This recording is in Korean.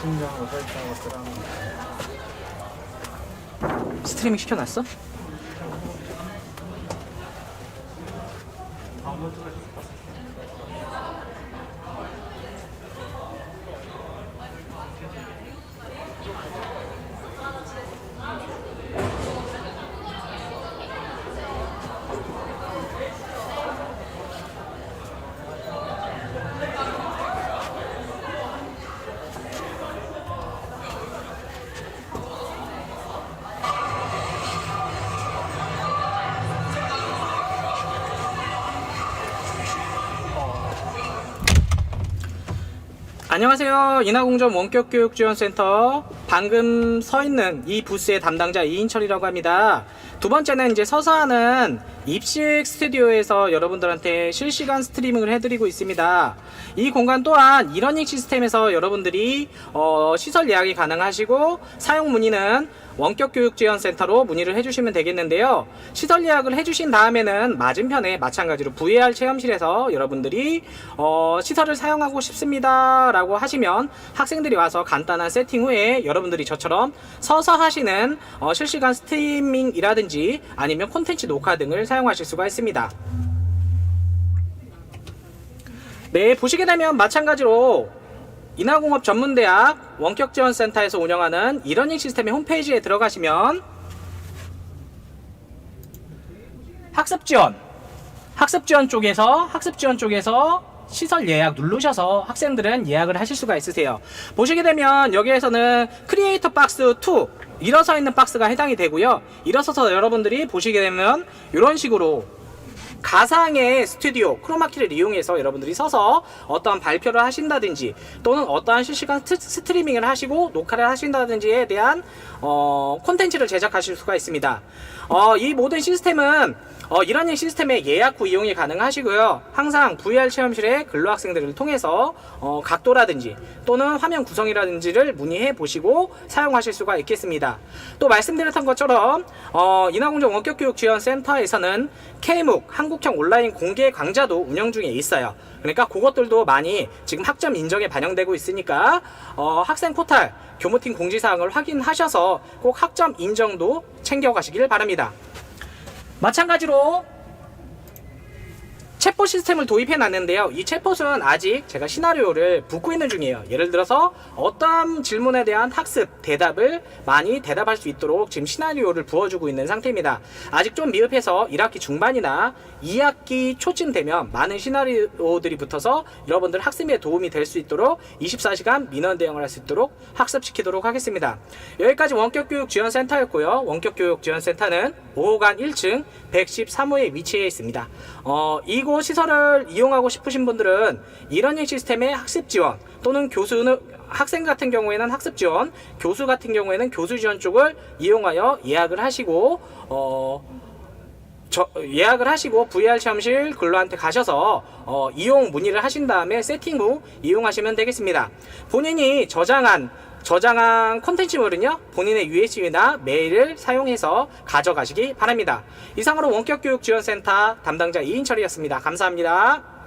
중요한 설정 것들랑 스트리밍 시켜놨어? 안녕하세요. 인하공점 원격교육지원센터. 방금 서 있는 이 부스의 담당자 이인철이라고 합니다. 두 번째는 이제 서서 하는 입식 스튜디오에서 여러분들한테 실시간 스트리밍을 해드리고 있습니다. 이 공간 또한 이러닝 시스템에서 여러분들이 어, 시설 예약이 가능하시고 사용 문의는 원격 교육 지원 센터로 문의를 해주시면 되겠는데요. 시설 예약을 해주신 다음에는 맞은편에 마찬가지로 VR 체험실에서 여러분들이 어, 시설을 사용하고 싶습니다라고 하시면 학생들이 와서 간단한 세팅 후에 여러분들이 저처럼 서서 하시는 어, 실시간 스트리밍이라든지 아니면 콘텐츠 녹화 등을 사용하실 수가 있습니다. 네, 보시게 되면 마찬가지로 인하공업 전문대학 원격지원센터에서 운영하는 이러닝 시스템의 홈페이지에 들어가시면 학습 지원, 학습 지원 쪽에서 학습 지원 쪽에서 시설 예약 누르셔서 학생들은 예약을 하실 수가 있으세요. 보시게 되면 여기에서는 크리에이터 박스 2 일어서 있는 박스가 해당이 되고요. 일어서서 여러분들이 보시게 되면 이런 식으로 가상의 스튜디오 크로마키를 이용해서 여러분들이 서서 어떠한 발표를 하신다든지 또는 어떠한 실시간 스- 스트리밍을 하시고 녹화를 하신다든지에 대한 어, 콘텐츠를 제작하실 수가 있습니다. 어, 이 모든 시스템은 어, 이러한 시스템의 예약 후 이용이 가능하시고요. 항상 VR 체험실의 근로 학생들을 통해서 어, 각도라든지 또는 화면 구성이라든지를 문의해 보시고 사용하실 수가 있겠습니다. 또 말씀드렸던 것처럼 어, 인하공정 원격교육지원센터에서는 K묵 한 국형 온라인 공개 강좌도 운영 중에 있어요. 그러니까 그것들도 많이 지금 학점 인정에 반영되고 있으니까 어, 학생 포탈 교무팀 공지사항을 확인하셔서 꼭 학점 인정도 챙겨가시길 바랍니다. 마찬가지로 챗봇 시스템을 도입해 놨는데요. 이 챗봇은 아직 제가 시나리오를 붓고 있는 중이에요. 예를 들어서 어떤 질문에 대한 학습, 대답을 많이 대답할 수 있도록 지금 시나리오를 부어주고 있는 상태입니다. 아직 좀 미흡해서 1학기 중반이나 2학기 초쯤 되면 많은 시나리오들이 붙어서 여러분들 학습에 도움이 될 수 있도록 24시간 민원 대응을 할 수 있도록 학습시키도록 하겠습니다. 여기까지 원격교육지원센터였고요. 원격교육지원센터는 5호관 1층 113호에 위치해 있습니다. 어, 이곳 시설을 이용하고 싶으신 분들은 이러닝 시스템의 학습 지원 또는 교수는 학생 같은 경우에는 학습 지원, 교수 같은 경우에는 교수 지원 쪽을 이용하여 예약을 하시고 어, 저, 예약을 하시고 VR 체험실 근로한테 가셔서 어, 이용 문의를 하신 다음에 세팅 후 이용하시면 되겠습니다. 본인이 저장한 저장한 콘텐츠물은요 본인의 USB나 메일을 사용해서 가져가시기 바랍니다. 이상으로 원격 교육 지원센터 담당자 이인철이었습니다. 감사합니다.